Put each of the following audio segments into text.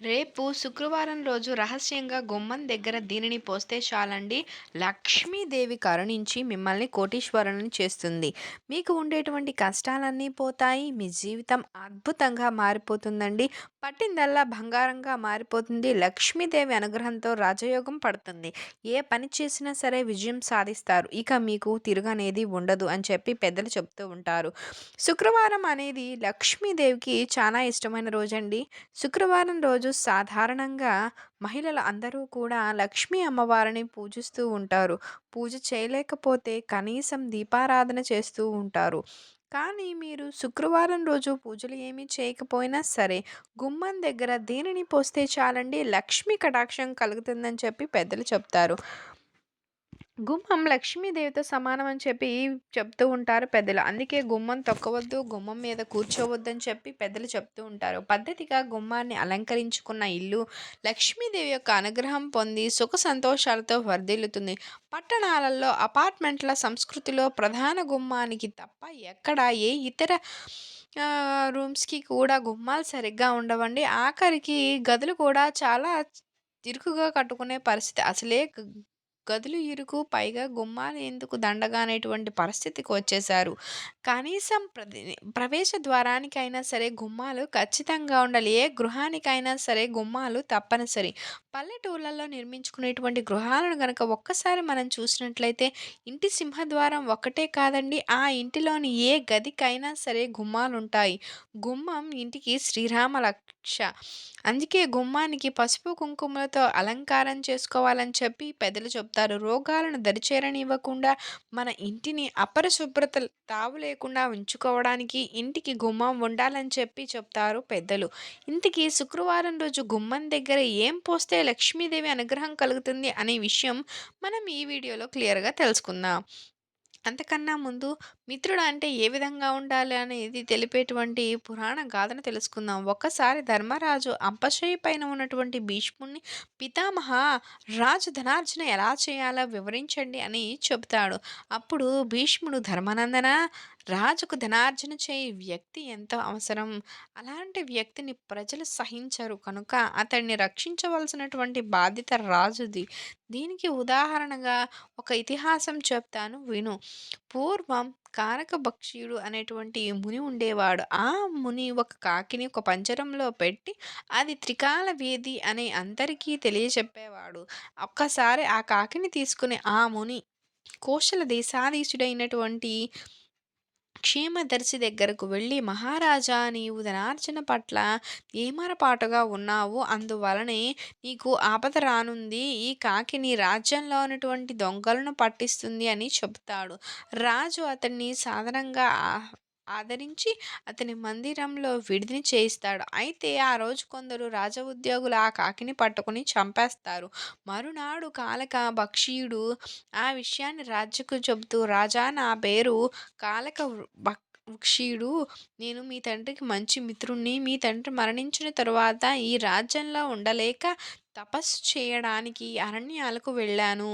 రేపు శుక్రవారం రోజు రహస్యంగా గుమ్మం దగ్గర దీనిని పోస్తే చాలండి. లక్ష్మీదేవి కరుణించి మిమ్మల్ని కోటీశ్వరులను చేస్తుంది. మీకు ఉండేటువంటి కష్టాలన్నీ పోతాయి. మీ జీవితం అద్భుతంగా మారిపోతుందండి. పట్టిందల్లా బంగారంగా మారిపోతుంది. లక్ష్మీదేవి అనుగ్రహంతో రాజయోగం పడుతుంది. ఏ పని చేసినా సరే విజయం సాధిస్తారు. ఇక మీకు తిరుగనేది ఉండదు అని చెప్పి పెద్దలు చెప్తూ ఉంటారు. శుక్రవారం అనేది లక్ష్మీదేవికి చాలా ఇష్టమైన రోజండి. శుక్రవారం రోజు సాధారణంగా మహిళలు అందరూ కూడా లక్ష్మీ అమ్మవారిని పూజిస్తూ ఉంటారు. పూజ చేయలేకపోతే కనీసం దీపారాధన చేస్తూ ఉంటారు. కానీ మీరు శుక్రవారం రోజు పూజలు ఏమీ చేయకపోయినా సరే గుమ్మం దగ్గర దేనిని పోస్తే చాలండి లక్ష్మీ కటాక్షం కలుగుతుందని చెప్పి పెద్దలు చెప్తారు. గుమ్మం లక్ష్మీదేవితో సమానం అని చెప్పి చెప్తూ ఉంటారు పెద్దలు. అందుకే గుమ్మం తొక్కవద్దు గుమ్మం మీద కూర్చోవద్దని చెప్పి పెద్దలు చెప్తూ ఉంటారు. పద్ధతిగా గుమ్మాన్ని అలంకరించుకున్న ఇల్లు లక్ష్మీదేవి యొక్క అనుగ్రహం పొంది సుఖ సంతోషాలతో వర్ధిల్లుతుంది. పట్టణాలలో అపార్ట్మెంట్ల సంస్కృతిలో ప్రధాన గుమ్మానికి తప్ప ఎక్కడ ఏ ఇతర రూమ్స్కి కూడా గుమ్మాలు సరిగ్గా ఉండవండి. ఆఖరికి గదులు కూడా చాలా ఇరుకుగా కట్టుకునే పరిస్థితి. అసలే గదులు ఇరుకు పైగా గుమ్మాలు ఎందుకు దండగా అనేటువంటి పరిస్థితికి వచ్చేశారు. కనీసం ప్రతి ప్రవేశ ద్వారానికైనా సరే గుమ్మాలు ఖచ్చితంగా ఉండాలి. ఏ గృహానికైనా సరే గుమ్మాలు తప్పనిసరి. పల్లెటూళ్ళల్లో నిర్మించుకునేటువంటి గృహాలను కనుక ఒక్కసారి మనం చూసినట్లయితే ఇంటి సింహద్వారం ఒక్కటే కాదండి ఆ ఇంటిలోని ఏ గదికైనా సరే గుమ్మాలుంటాయి. గుమ్మం ఇంటికి శ్రీరామ రక్ష అందుకే గుమ్మానికి పసుపు కుంకుమలతో అలంకారం చేసుకోవాలని చెప్పి పెద్దలు చెప్తారు రోగాలను దరిచేరనివ్వకుండా మన ఇంటిని అపరిశుభ్రత తావు లేకుండా ఉంచుకోవడానికి ఇంటికి గుమ్మం ఉండాలని చెప్పి చెప్తారు పెద్దలు. ఇంటికి శుక్రవారం రోజు గుమ్మం దగ్గర ఏం పోస్తే లక్ష్మీదేవి అనుగ్రహం కలుగుతుంది అనే విషయం మనం ఈ వీడియోలో క్లియర్గా తెలుసుకుందాం. అంతకన్నా ముందు మిత్రుడు అంటే ఏ విధంగా ఉండాలి అనేది తెలిపేటువంటి పురాణ గాథను తెలుసుకుందాం. ఒక్కసారి ధర్మరాజు అంపశయ్య పైన ఉన్నటువంటి భీష్ముణ్ణి పితామహ రాజు ధనార్జన ఎలా చేయాలో వివరించండి అని చెబుతాడు. అప్పుడు భీష్ముడు ధర్మనందన రాజుకు ధనార్జన చేయి వ్యక్తి ఎంతో అవసరం? అలాంటి వ్యక్తిని ప్రజలు సహించరు. కనుక అతన్ని రక్షించవలసినటువంటి బాధ్యత రాజుది. దీనికి ఉదాహరణగా ఒక ఇతిహాసం చెప్తాను విను. పూర్వం కారకభక్షియుడు అనేటువంటి ముని ఉండేవాడు. ఆ ముని ఒక కాకిని ఒక పంజరంలో పెట్టి అది త్రికాల వేది అని అందరికీ తెలియచెప్పేవాడు ఒక్కసారి ఆ కాకిని తీసుకుని ఆ ముని కోశల దేశాధీశుడైనటువంటి క్షేమదర్శి దగ్గరకు వెళ్ళి మహారాజా నీవు ధనార్జన పట్ల ఏమరపాటుగా ఉన్నావు? అందువలనే నీకు ఆపద రానుంది. ఈ కాకి నీ రాజ్యంలో ఉన్నటువంటి దొంగలను పట్టిస్తుంది అని చెబుతాడు. రాజు అతన్ని సాధారణంగా ఆదరించి అతని మందిరంలో విడిదిని చేయిస్తాడు. అయితే ఆ రోజు కొందరు రాజ ఉద్యోగులు ఆ కాకిని పట్టుకుని చంపేస్తారు. మరునాడు కాలక భక్షీయుడు ఆ విషయాన్ని రాజుకు చెబుతూ రాజా నా పేరు కాలక వృక్షీయుడు. నేను మీ తండ్రికి మంచి మిత్రుణ్ణి మీ తండ్రి మరణించిన తరువాత ఈ రాజ్యంలో ఉండలేక తపస్సు చేయడానికి అరణ్యాలకు వెళ్ళాను.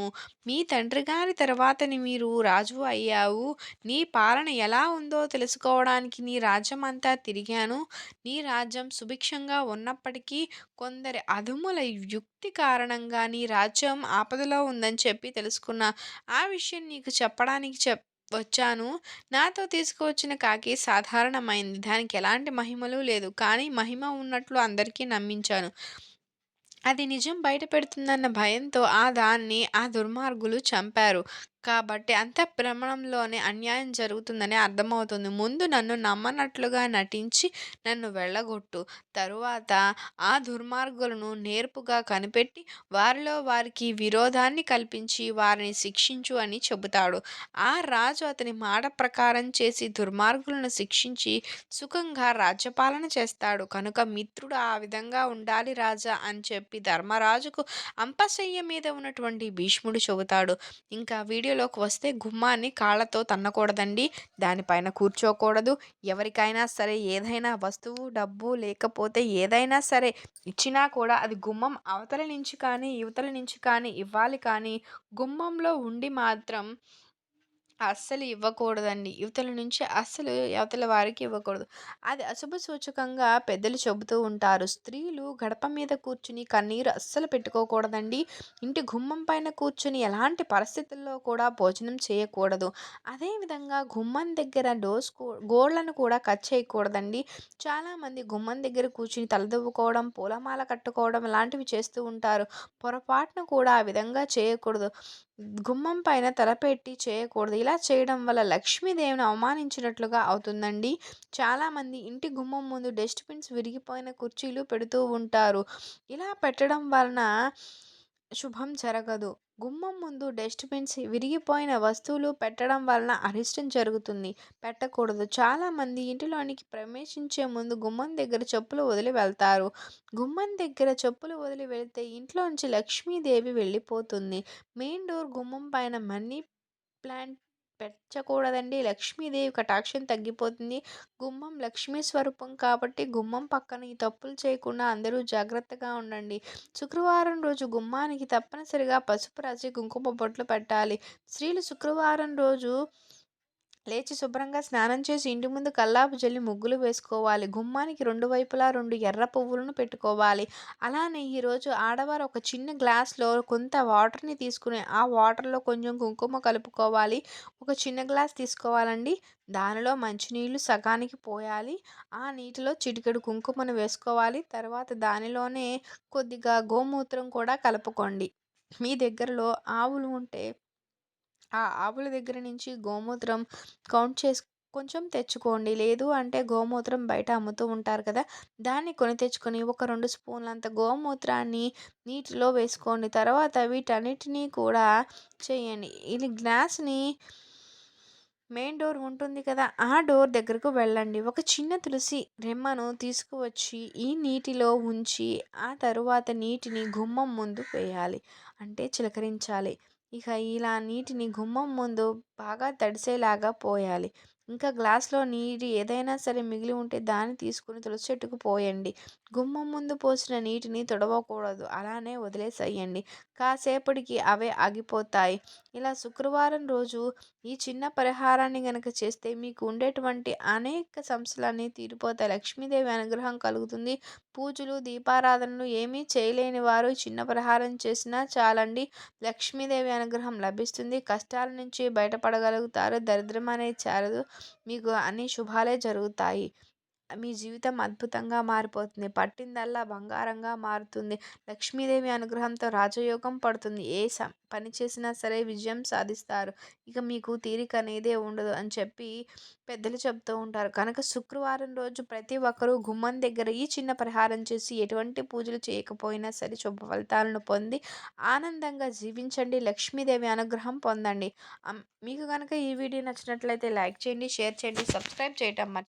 మీ తండ్రి గారి తర్వాతని మీరు రాజు అయ్యావు. నీ పాలన ఎలా ఉందో తెలుసుకోవడానికి నీ రాజ్యం అంతా తిరిగాను. నీ రాజ్యం సుభిక్షంగా ఉన్నప్పటికీ కొందరి అదుముల యుక్తి కారణంగా నీ రాజ్యం ఆపదలో ఉందని చెప్పి తెలుసుకున్నా. ఆ విషయం నీకు చెప్పడానికి చెప్ వచ్చాను. నాతో తీసుకువచ్చిన కాకి సాధారణమైంది. దానికి ఎలాంటి మహిమలు లేదు. కానీ మహిమ ఉన్నట్లు అందరికీ నమ్మించాను. అది నిజం బయట పెడుతుందన్న భయంతో ఆ దాన్ని ఆ దుర్మార్గులు చంపారు. కాబట్టి అంతఃప్రమణంలోనే అన్యాయం జరుగుతుందని అర్థమవుతుంది. ముందు నన్ను నమ్మనట్లుగా నటించి నన్ను వెళ్ళగొట్టు. తరువాత ఆ దుర్మార్గులను నేర్పుగా కనిపెట్టి వారిలో వారికి విరోధాన్ని కల్పించి వారిని శిక్షించు అని చెబుతాడు. ఆ రాజు అతని మాట ప్రకారం చేసి దుర్మార్గులను శిక్షించి సుఖంగా రాజ్యపాలన చేస్తాడు. కనుక మిత్రుడు ఆ విధంగా ఉండాలి రాజా అని చెప్పి ధర్మరాజుకు అంపశయ్య మీద ఉన్నటువంటి భీష్ముడు చెబుతాడు. ఇంకా వీడియో వీడియోలోకి వస్తే గుమ్మాన్ని కాళ్ళతో తన్నకూడదండి. దానిపైన కూర్చోకూడదు. ఎవరికైనా సరే ఏదైనా వస్తువు డబ్బు లేకపోతే ఏదైనా సరే ఇచ్చినా కూడా అది గుమ్మం అవతల నుంచి కానీ యువతల నుంచి కానీ ఇవ్వాలి కానీ గుమ్మంలో ఉండి మాత్రం అస్సలు ఇవ్వకూడదండి. ఇవతల నుంచి అస్సలు అవతల వారికి ఇవ్వకూడదు. అది అశుభ సూచకంగా పెద్దలు చెబుతూ ఉంటారు. స్త్రీలు గడప మీద కూర్చుని కన్నీరు అస్సలు పెట్టుకోకూడదండి. ఇంటి గుమ్మం పైన కూర్చుని ఎలాంటి పరిస్థితుల్లో కూడా భోజనం చేయకూడదు. అదేవిధంగా గుమ్మం దగ్గర డోర్స్ కూ గోడలను కూడా కట్ చేయకూడదండి. చాలామంది గుమ్మం దగ్గర కూర్చుని తలదువ్వుకోవడం, పూలమాల కట్టుకోవడం ఇలాంటివి చేస్తూ ఉంటారు. పొరపాటున కూడా ఆ విధంగా చేయకూడదు. గుమ్మం పైన తలపెట్టి చేయకూడదు. ఇలా చేయడం వల్ల లక్ష్మీదేవిని అవమానించినట్లుగా అవుతుందండి. చాలామంది ఇంటి గుమ్మం ముందు డస్ట్‌బిన్స్ విరిగిపోయిన కుర్చీలు పెడుతూ ఉంటారు. ఇలా పెట్టడం వలన శుభం జరగదు. గుమ్మం ముందు డస్ట్‌బిన్స్ విరిగిపోయిన వస్తువులు పెట్టడం వలన అరిష్టం జరుగుతుంది. పెట్టకూడదు. చాలామంది ఇంటిలోనికి ప్రవేశించే ముందు గుమ్మం దగ్గర చెప్పులు వదిలి వెళ్తారు. గుమ్మం దగ్గర చెప్పులు వదిలి వెళ్తే ఇంట్లోంచి లక్ష్మీదేవి వెళ్ళిపోతుంది. మెయిన్ డోర్ గుమ్మం పైన మనీ ప్లాంట్ పెంచకూడదండి. లక్ష్మీదేవి కటాక్షం తగ్గిపోతుంది. గుమ్మం లక్ష్మీ స్వరూపం కాబట్టి గుమ్మం పక్కన ఈ తప్పులు చేయకుండా అందరూ జాగ్రత్తగా ఉండండి. శుక్రవారం రోజు గుమ్మానికి తప్పనిసరిగా పసుపు రాసి కుంకుమ బొట్లు పెట్టాలి. స్త్రీలు శుక్రవారం రోజు లేచి శుభ్రంగా స్నానం చేసి ఇంటి ముందు కల్లాపు జల్లి ముగ్గులు వేసుకోవాలి. గుమ్మానికి రెండు వైపులా రెండు ఎర్ర పువ్వులను పెట్టుకోవాలి. అలానే ఈరోజు ఆడవారు ఒక చిన్న గ్లాస్‌లో కొంత వాటర్‌ని తీసుకుని ఆ వాటర్‌లో కొంచెం కుంకుమ కలుపుకోవాలి. ఒక చిన్న గ్లాస్ తీసుకోవాలండి. దానిలో మంచినీళ్ళు సగానికి పోయాలి. ఆ నీటిలో చిటికెడు కుంకుమను వేసుకోవాలి. తర్వాత దానిలోనే కొద్దిగా గోమూత్రం కూడా కలుపుకోండి. మీ దగ్గరలో ఆవులు ఉంటే ఆ ఆవుల దగ్గర నుంచి గోమూత్రం కౌంట్ చేసు కొంచెం తెచ్చుకోండి. లేదు అంటే గోమూత్రం బయట అమ్ముతూ ఉంటారు కదా! దాన్ని కొని తెచ్చుకొని ఒక రెండు స్పూన్లంత గోమూత్రాన్ని నీటిలో వేసుకోండి. తర్వాత వీటన్నిటిని కూడా చేయండి. ఇది గ్లాస్‌ని మెయిన్ డోర్ ఉంటుంది కదా! ఆ డోర్ దగ్గరకు వెళ్ళండి. ఒక చిన్న తులసి రెమ్మను తీసుకువచ్చి ఈ నీటిలో ఉంచి ఆ తరువాత నీటిని గుమ్మం ముందు వేయాలి. అంటే చిలకరించాలి. ఇక ఇలా నీటిని గుమ్మం ముందు బాగా తడిసేలాగా పోయాలి. ఇంకా గ్లాస్‌లో నీరు ఏదైనా సరే మిగిలి ఉంటే దాన్ని తీసుకొని తులసి చెట్టుకు పోయండి. గుమ్మం ముందు పోసిన నీటిని తుడవకూడదు. అలానే వదిలేసేయండి. కాసేపటికి అవే ఆగిపోతాయి. ఇలా శుక్రవారం రోజు ఈ చిన్న పరిహారాన్ని గనక చేస్తే మీకు ఉండేటువంటి అనేక సమస్యలన్నీ తీరిపోతాయి. లక్ష్మీదేవి అనుగ్రహం కలుగుతుంది. పూజలు, దీపారాధనలు ఏమీ చేయలేని వారు చిన్న పరిహారం చేసినా చాలండి. లక్ష్మీదేవి అనుగ్రహం లభిస్తుంది. కష్టాల నుంచి బయటపడగలుగుతారు. దరిద్రం అనేది చేరదు. మీకు అన్ని శుభాలే జరుగుతాయి. మీ జీవితం అద్భుతంగా మారిపోతుంది. పట్టిందల్లా బంగారంగా మారుతుంది. లక్ష్మీదేవి అనుగ్రహంతో రాజయోగం పడుతుంది. ఏ స పని చేసినా సరే విజయం సాధిస్తారు. ఇక మీకు తీరిక అనేదే ఉండదు అని చెప్పి పెద్దలు చెప్తూ ఉంటారు. కనుక శుక్రవారం రోజు ప్రతి ఒక్కరూ గుమ్మం దగ్గర ఈ చిన్న పరిహారం చేసి ఎటువంటి పూజలు చేయకపోయినా సరే శుభ ఫలితాలను పొంది ఆనందంగా జీవించండి. లక్ష్మీదేవి అనుగ్రహం పొందండి. మీకు కనుక ఈ వీడియో నచ్చినట్లయితే లైక్ చేయండి, షేర్ చేయండి, సబ్స్క్రైబ్ చేయటం మర్చి